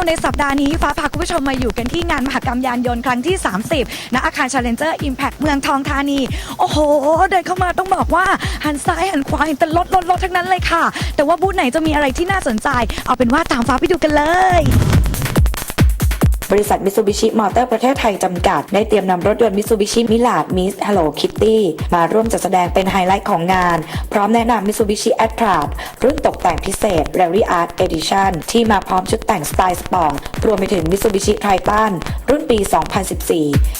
นิวในสัปดาห์นี้ฟ้าพาคุณผู้ชมมาอยู่กันที่งานมหกรรมยานยนต์ครั้งที่ 30ณอาคาร Challenger Impact เมืองทองธานี โอ้โห เดินเข้ามาต้องบอกว่า หันซ้ายหันขวาเห็นแต่รถรถรถทั้งนั้นเลยค่ะ แต่ว่าบูธไหนจะมีอะไรที่น่าสนใจ เอาเป็นว่าตามฟ้าไปดูกันเลย บริษัทมิซูบิชิมอเตอร์ประเทศไทยจำกัด ได้เตรียมนำรถยนต์มิซูบิชิมิลาดมิสฮัลโลคิตตี้มาร่วมจัดแสดงเป็นไฮไลท์ของงาน พร้อมแนะนำมิซูบิชิแอตทราดรุ่นตกแต่งพิเศษ r a r y Art Edition ที่มาพร้อมชุดแต่งสไตล์สปอร์ตรวมไปถึงมิซูบิชิไททันรุ่นปี 2014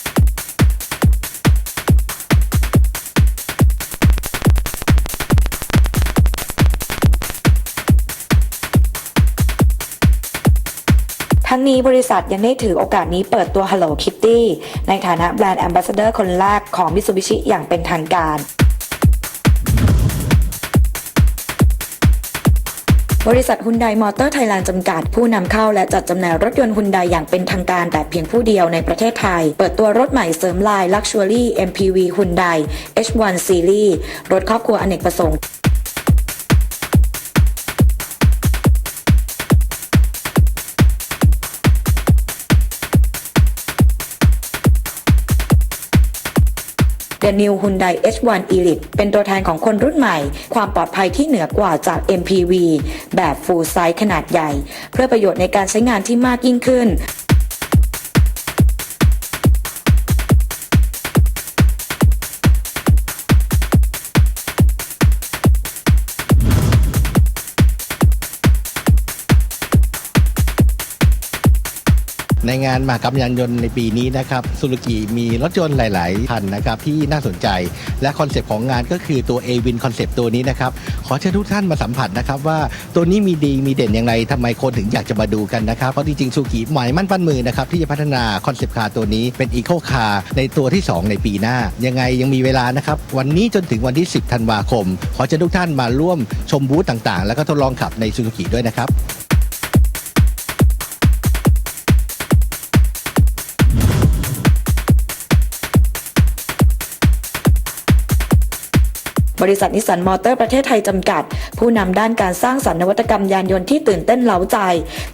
ทั้งนี้บริษัทยังได้ถือโอกาสนี้เปิดตัว Hello Kitty ในฐานะแบรนด์ Ambassador คนแรกของ Mitsubishi อย่างเป็นทางการบริษัทฮุนไดมอเตอร์ไทยแลนด์จำกัด ผู้นำเข้าและจัดจำหน่ายรถยนต์ฮุนไดอย่างเป็นทางการแต่เพียงผู้เดียวในประเทศไทย เปิดตัวรถใหม่เสริมลาย Luxury MPV Hyundai H1 Series รถครอบครัวอเนกประสงค์ The New Hyundai H1 Elite เป็นตัวแทนของคนรุ่นใหม่ ความปลอดภัยที่เหนือกว่าจาก MPV แบบ Full Size ขนาดใหญ่ เพื่อประโยชน์ในการใช้งานที่มากยิ่งขึ้น ในงานมหกรรมยานยนต์ในปีนี้นะครับซูซูกิมีรถยนต์หลาย ๆ คันนะครับที่น่าสนใจ และคอนเซปต์ของงานก็คือตัว a w i n คอนเซปต์ตัวนี้นะครับ ขอเชิญทุกท่านมาสัมผัสนะครับ ว่าตัวนี้มีดีมีเด่นอย่างไรทำไมคนถึงอยากจะมาดูกันนะครับ เพราะจริงๆซูกิหมายมั่นปั้นมือนะครับที่จะพัฒนาคอนเซปต์คาร์ตัวนี้เป็นอีโคคาร์ในตัวที่ 2 ในปีหน้า ยังไงยังมีเวลานะครับวันนี้จนถึงวันที่ 10 ธันวาคม ขอเชิญทุกท่านมาร่วมชมบูธต่าง ๆ แล้วก็ทดลองขับในซูซูกิด้วยนะครับ บริษัทนิสสันมอเตอร์ประเทศไทยจำกัด ผู้นำด้านการสร้างสรรค์นวัตกรรมยานยนต์ที่ตื่นเต้นเล้าใจ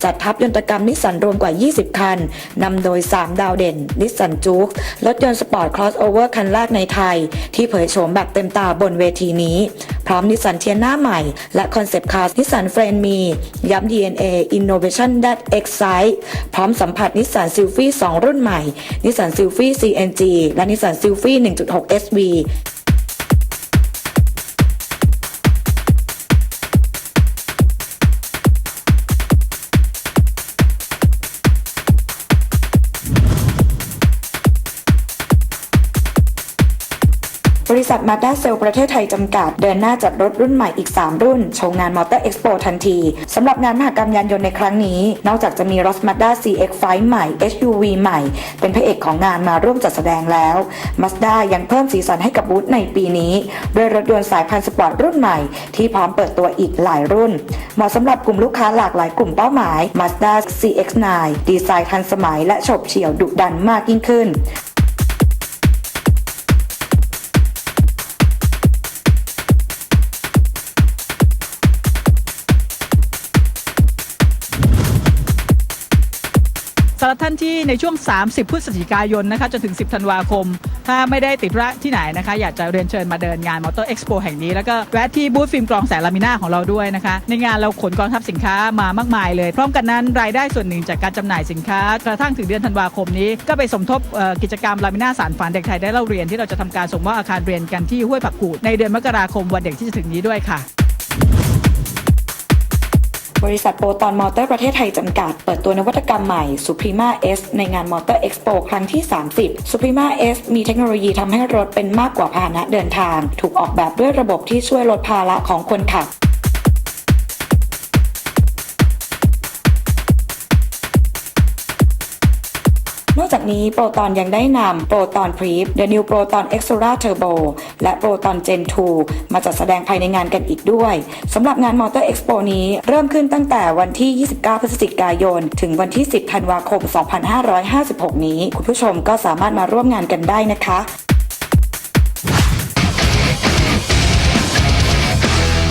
จัดทัพยนตกรรมนิสสันรวมกว่า 20 คันนำโดย 3 ดาวเด่นนิสสันจูกรถยนต์สปอร์ตครอสโอเวอร์คันแรกในไทย ที่เผยโฉมแบบเต็มตาบนเวทีนี้ พร้อมนิสสันเทียนหน้าใหม่ และคอนเซปต์คาร์นิสสันเฟรนมีย้ำ DNA Innovation that excite พร้อมสัมผัสนิสสันซิลฟี่2รุ่นใหม่นิสสันซิลฟี่ CNG และนิสสันซิลฟี่1.6 SV บริษัทมาด้าเซลประเทศไทยจำกัด เดินหน้าจัดรถรุ่นใหม่อีก 3 รุ่น โชว์งานมอเตอร์เอ็กซ์โปทันทีสำหรับงานมหกรรมยานยนต์ในครั้งนี้ นอกจากจะมีรถ Mazda CX-5 ใหม่ SUV ใหม่ เป็นพระเอกของงานมาร่วมจัดแสดงแล้ว Mazda ยังเพิ่มสีสันให้กับบูธในปีนี้ด้วยรถยนต์สายพันธุ์สปอร์ตรุ่นใหม่ ที่พร้อมเปิดตัวอีกหลายรุ่น เหมาะสำหรับกลุ่มลูกค้าหลากหลายกลุ่มเป้าหมาย Mazda CX-9 ดีไซน์ทันสมัยและฉบเฉี่ยวดุดันมากยิ่งขึ้นำหรับท่านที่ในช่วง 30 พฤศจิกายนนะคะจนถึง 10 ธันวาคม ถ้าไม่ได้ติดระที่ไหนนะคะ อยากจะเรียนเชิญมาเดินงานมอเตอร์เอ็กซ์โปแห่งนี้ แล้วก็แวะที่บูธฟิล์มกรองแสงลามิน่าของเราด้วยนะคะ ในงานเราขนกองทัพสินค้ามามากมายเลย พร้อมกันนั้นรายได้ส่วนหนึ่งจากการจำหน่ายสินค้ากระทั่งถึงเดือนธันวาคมนี้ ก็ไปสมทบกิจกรรมลามิน่าสารฝันเด็กไทยได้เล่าเรียนที่เราจะทำการส่งมอบอาคารเรียนกันที่ห้วยผักกูดในเดือนมกราคมวันเด็กที่จะถึงนี้ด้วยค่ะ บริษัทโปรตอนมอเตอร์ประเทศไทยจำกัด เปิดตัวนวัตกรรมใหม่ Suprema S ในงานมอเตอร์เอ็กซ์โปครั้งที่ 30 Suprema S มีเทคโนโลยีทำให้รถเป็นมากกว่าพาหนะเดินทาง ถูกออกแบบด้วยระบบที่ช่วยลดภาระของคนขับ นอกจากนี้โปรตอนยังได้นำโปรตอนพรีฟ The New Proton Extra Turbo และโปรตอนเจนทูมาจัดแสดงภายในงานกันอีกด้วยสำหรับงานมอเตอร์เอ็กซ์โปนี้เริ่มขึ้นตั้งแต่วันที่ 29 พฤศจิกายน ถึงวันที่ 10 ธันวาคม 2556 นี้ คุณผู้ชมก็สามารถมาร่วมงานกันได้นะคะ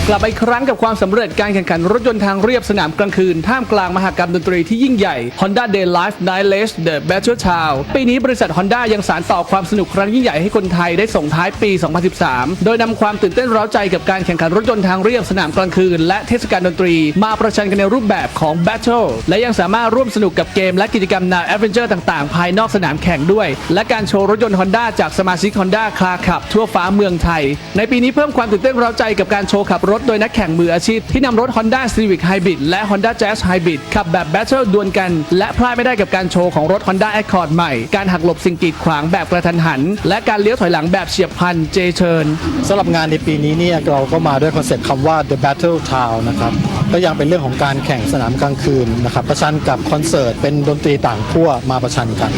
กลับมาอีกครั้งกับความสำเร็จการแข่งขันรถยนต์ทางเรียบสนามกลางคืน ท่ามกลางมหกรรมดนตรีที่ยิ่งใหญ่ Honda Day Life Night Race The Battle Town ปีนี้บริษัท Honda ยังสานต่อความสนุกครั้งยิ่งใหญ่ให้คนไทยได้ส่งท้ายปี 2013 โดยนำความตื่นเต้นร้าวใจกับการแข่งขันรถยนต์ทางเรียบสนามกลางคืน และเทศกาลดนตรี มาประชันกันในรูปแบบของ Battle และยังสามารถร่วมสนุกกับเกมและกิจกรรมแนว Adventure ต่างๆ ภายนอกสนามแข่งด้วย และการโชว์รถยนต์ Honda จากสมาชิก Honda Car Club ทั่วฟ้าเมืองไทย ในปีนี้เพิ่มความตื่นเต้นร้าใจกับการโชว์ขับรถถโดยนักแข่งมืออาชีพ ที่นำรถ Honda Civic Hybrid และ Honda Jazz Hybrid ขับแบบ Battle ดวลกัน และพลาดไม่ได้กับการโชว์ของรถ Honda Accord ใหม่ การหักหลบสิ่งกีดขวางแบบกระทันหัน และการเลี้ยวถอยหลังแบบเฉียบพลันเจเชิญสำหรับงานในปีนี้เนี่ยเราก็มาด้วยคอนเซ็ปต์คำว่า The Battle Town นะครับก็ยังเป็นเรื่องของการแข่งสนามกลางคืนนะครับประชันกับคอนเสิร์ตเป็นดนตรีต่างขั้วมาประชันกัน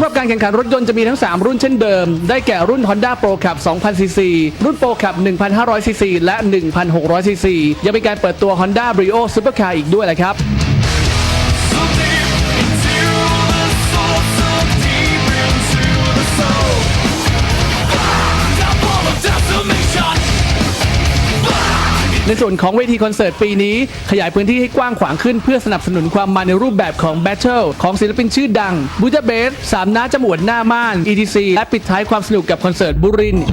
สำหรับการแข่งขันรถยนต์จะมีทั้ง 3 รุ่นเช่นเดิม ได้แก่รุ่น Honda Pro Cup 2000cc รุ่น Pro Cup 1500cc และ 1600cc ยังมีการเปิดตัว Honda Brio Supercar อีกด้วยแหละครับ ในส่วนของเวทีคอนเสิร์ตปีนี้ ขยายพื้นที่ให้กว้างขวางขึ้นเพื่อสนับสนุนความมันในรูปแบบของ Battle ของศิลปินชื่อดังบู d าเบสสามน้าจมวดหน้าม่าน ETC และปิดท้ายความสนุกกับคอนเสิร์ตบุรินทร์